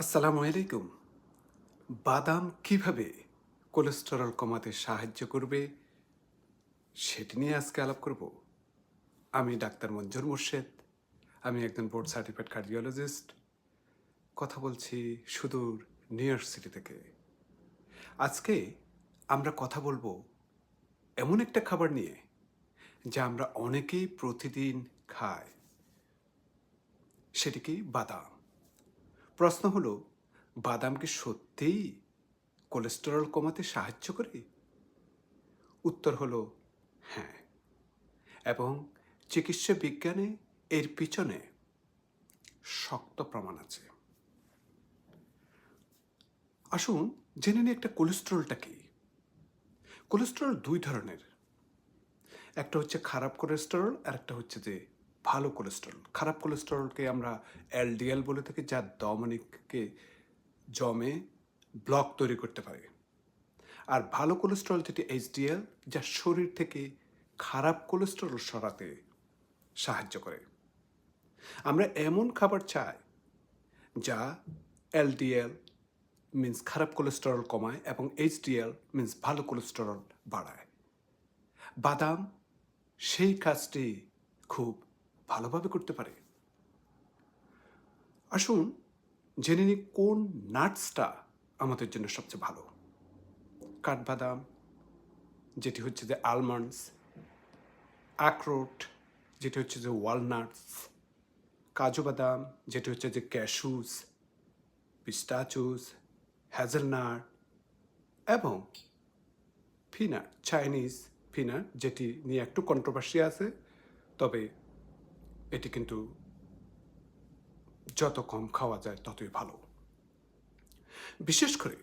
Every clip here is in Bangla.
আসসালামু আলাইকুম। বাদাম কীভাবে কোলেস্টেরল কমাতে সাহায্য করবে সেটি নিয়ে আজকে আলাপ করব। আমি ডাক্তার মঞ্জুর মোর্শেদ, আমি একজন বোর্ড সার্টিফাইড কার্ডিওলজিস্ট। কথা বলছি সুদূর নিউ ইয়র্ক সিটি থেকে। আজকে আমরা কথা বলব এমন একটা খাবার নিয়ে যা আমরা অনেকেই প্রতিদিন খাই। সেটি কি বাদাম? প্রশ্ন হলো, বাদাম কি সত্যিই কোলেস্টেরল কমাতে সাহায্য করে? উত্তর হলো হ্যাঁ। এবং চিকিৎসা বিজ্ঞানে এর পিছনে শক্ত প্রমাণ আছে। আসুন জেনে নিই একটা কোলেস্টেরলটা কি। কোলেস্টেরল দুই ধরনের। একটা হচ্ছে খারাপ কোলেস্টেরল আর একটা হচ্ছে যে ভালো কোলেস্টেরল খারাপ কোলেস্টেরলকে আমরা এলডিএল বলে থাকি, যা দমনিককে জমে ব্লক তৈরি করতে পারে। আর ভালো কোলেস্টেরল যেটি এইচডিএল যা শরীর থেকে খারাপ কোলেস্টেরল সরাতে সাহায্য করে। আমরা এমন খাবার চাই, যা এলডিএল মিন্স খারাপ কোলেস্টেরল কমায় এবং এইচডিএল মিন্স ভালো কোলেস্টেরল বাড়ায়। বাদাম, সেই কাজটি খুব ভালোভাবে করতে পারে। আসুন জেনে নিই কোন নাটসটা আমাদের জন্য সবচেয়ে ভালো। কাঠবাদাম, যেটি হচ্ছে যে আলমন্ডস আখরোট যেটি হচ্ছে যে ওয়ালনাটস কাজু বাদাম যেটি হচ্ছে যে ক্যাশুস পিস্টাচুস হ্যাজেলনাট এবং ফিনাট চাইনিজ ফিনাট যেটি নিয়ে একটু কন্ট্রোভার্সি আছে, তবে এটি কিন্তু যত কম খাওয়া যায়, ততই ভালো। বিশেষ করে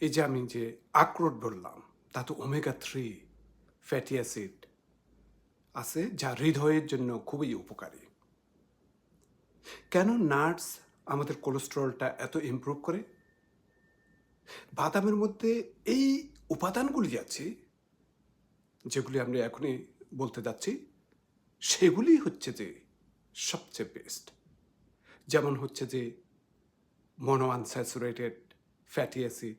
এই যে আমি যে আখরোট বললাম, তা তো ওমেগা থ্রি ফ্যাটি অ্যাসিড আছে, যা হৃদয়ের জন্য খুবই উপকারী। কেন নাটস আমাদের কোলেস্টেরলটা এত ইমপ্রুভ করে? বাদামের মধ্যে এই উপাদানগুলি আছে, যেগুলি আমরা এখনই বলতে যাচ্ছি সেগুলি হচ্ছে যে সবচেয়ে বেস্ট যেমন হচ্ছে যে mono unsaturated fatty acid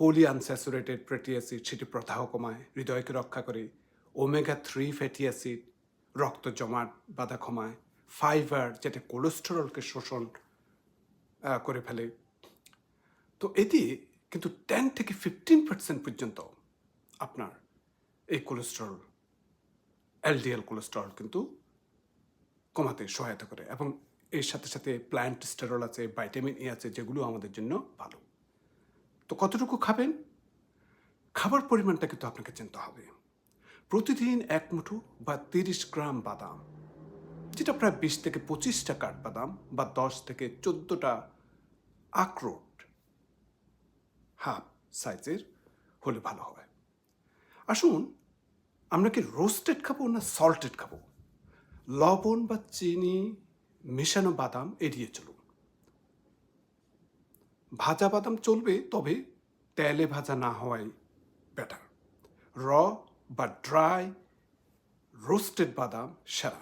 poly unsaturated fatty acid সেটি প্রদাহ কমায়, হৃদয়কে রক্ষা করে ওমেগা থ্রি ফ্যাটি অ্যাসিড রক্ত জমাট, বাধা কমায় ফাইবার যেটা কোলেস্টেরলকে শোষণ করে ফেলে। তো এটি কিন্তু টেন থেকে ফিফটিন পার্সেন্ট পর্যন্ত আপনার এই কোলেস্টেরল এলডিএল কোলেস্টেরল কিন্তু কমাতে সহায়তা করে এবং এর সাথে সাথে প্ল্যান্ট স্টেরল আছে ভাইটামিন ই আছে, যেগুলো আমাদের জন্য ভালো। তো কতটুকু খাবেন? খাবার পরিমাণটা কিন্তু আপনাকে চিনতে হবে। প্রতিদিন এক মুঠো বা তিরিশ গ্রাম বাদাম, যেটা প্রায় বিশ থেকে পঁচিশটা কাঠবাদাম বা দশ থেকে চোদ্দোটা আখরোট হাফ সাইজের হলে ভালো হয়। আসুন আমরা কি রোস্টেড খাব না সল্টেড খাব? লবণ বা চিনি মেশানো বাদাম এড়িয়ে চলুন। ভাজা বাদাম চলবে, তবে তেলে ভাজা না হওয়াই বেটার র বা ড্রাই রোস্টেড বাদাম সেরা।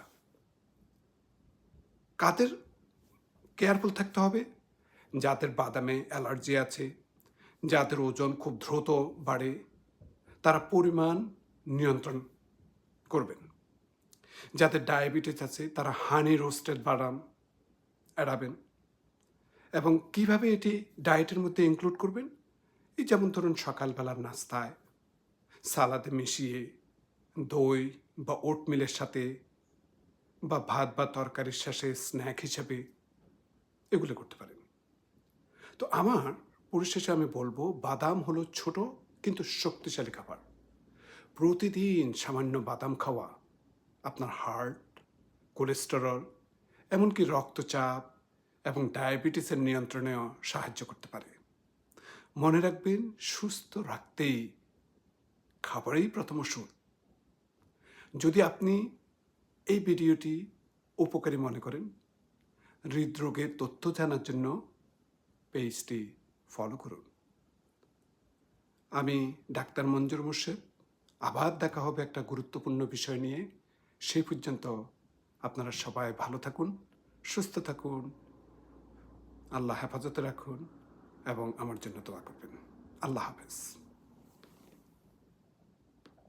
কাদের কেয়ারফুল থাকতে হবে? যাদের বাদামে অ্যালার্জি আছে, যাদের ওজন খুব দ্রুত বাড়ে, তারা পরিমাণ নিয়ন্ত্রণ করবেন। যাদের ডায়াবেটিস আছে, তারা হানি রোস্টেড বাদাম এড়াবেন। এবং কীভাবে এটি ডায়েটের মধ্যে ইনক্লুড করবেন? এই যেমন ধরুন, সকালবেলার নাস্তায় সালাদে মিশিয়ে দই বা ওটমিলের সাথে বা ভাত বা তরকারির শেষে স্ন্যাক হিসাবে এগুলো করতে পারেন। তো আমার পরিশেষে আমি বলব, বাদাম হলো ছোট কিন্তু শক্তিশালী খাবার। প্রতিদিন সামান্য বাদাম খাওয়া, আপনার হার্ট, কোলেস্টেরল, এমনকি রক্তচাপ এবং ডায়াবেটিসের নিয়ন্ত্রণেও সাহায্য করতে পারে। মনে রাখবেন, সুস্থ রাখতেই খাবারেই প্রথম ওষুধ। যদি আপনি এই ভিডিওটি উপকারী মনে করেন, হৃদরোগের তথ্য জানার জন্য পেজটি ফলো করুন। আমি ডাক্তার মঞ্জুর মোর্শেদ। আবার দেখা হবে একটা গুরুত্বপূর্ণ বিষয় নিয়ে। সেই পর্যন্ত আপনারা সবাই ভালো থাকুন, সুস্থ থাকুন, আল্লাহ হেফাজতে রাখুন এবং আমার জন্য দোয়া করবেন। আল্লাহ হাফেজ।